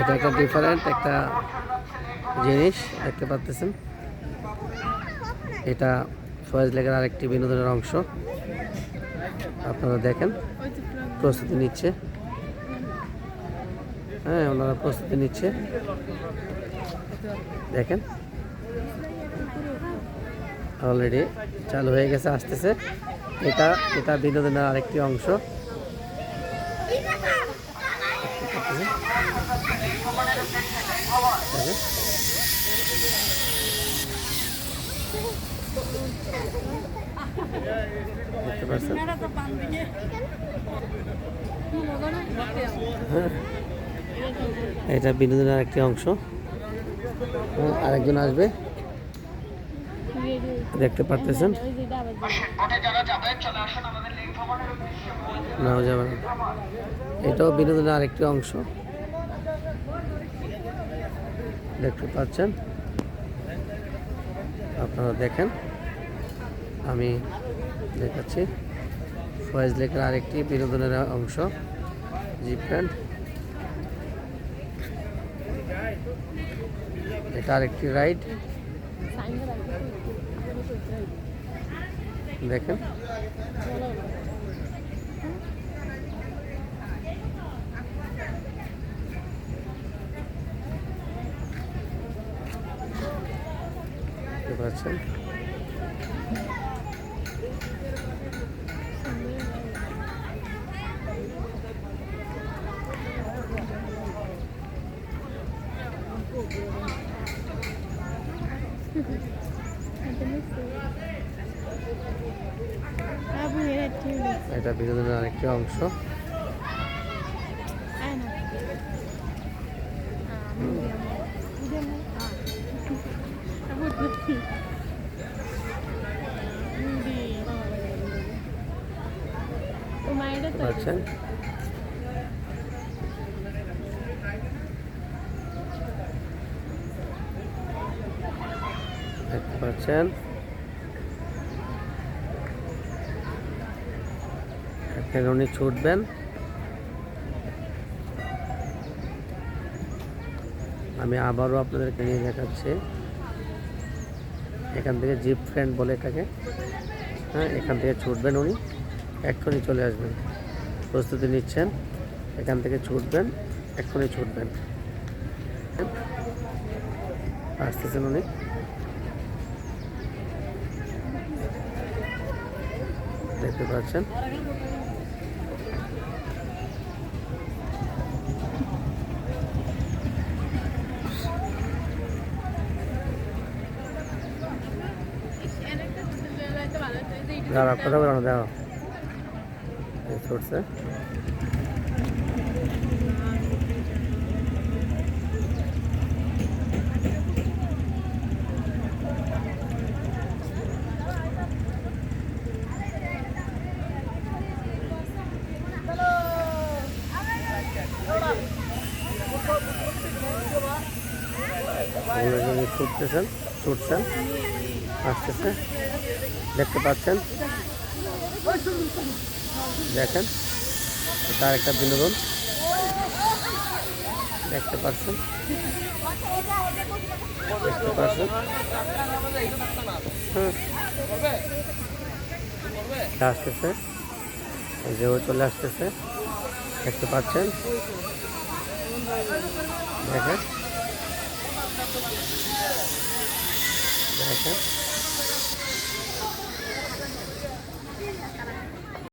এটা একটা ডিফারেন্ট একটা জিনিস, দেখতে পাচ্ছেন এটা ফয়েজ লেগের আরেকটি বিনোদনের অংশ। আপনারা দেখেন, প্রস্তুতি নিচ্ছে। হ্যাঁ ওনারা প্রস্তুতি নিচ্ছে। দেখেন। অলরেডি চালু হয়ে গেছে, আসতেছে। এটা এটা বিনোদনের আরেকটি অংশ দেখেন। এটা বিনোদনের আরেকটি অংশ। আরেকজন আসবে। দেখতে পারতেছেন। এটাও বিনোদনের আরেকটি অংশ। দেখতে পাচ্ছেন? আপনারা দেখেন। আমি দেখাচ্ছি। ফয়েজ লেকের আরেকটি বিনোদনের অংশ, জিপ প্যান্ট এটা আরেকটি রাইড। দেখেন দেখতে পাচ্ছেন এটা বিনোদনের আরেকটি অংশ। পাচ্ছেন দেখতে পাচ্ছেন? এখানে উনি ছুটবেন। আমি আবারও আপনাদেরকে নিয়ে দেখাচ্ছি। এখান থেকে জিপ ফ্রেন্ড বলে এটাকে। হ্যাঁ এখান থেকে ছুটবেন উনি। এক্ষুনি চলে আসবেন। প্রস্তুতি নিচ্ছেন। এখান থেকে ছুটবেন। এক্ষুনি ছুটবেন। আসতেছেন উনি। দেখতে পাচ্ছেন। দাঁড়া কথা বলো না দাঁড়াও। ছুটছে। ছুটতেছেন ছুটছেন আসতেছে। দেখতে পাচ্ছেন। দেখেন, তার একটা বিনোদন। দেখতে পাচ্ছেন। দেখতে পাচ্ছেন। হুম। আসতেছে। এই যে ও চলে আসতেছে। দেখতে পাচ্ছেন। দেখেন। দেখেন।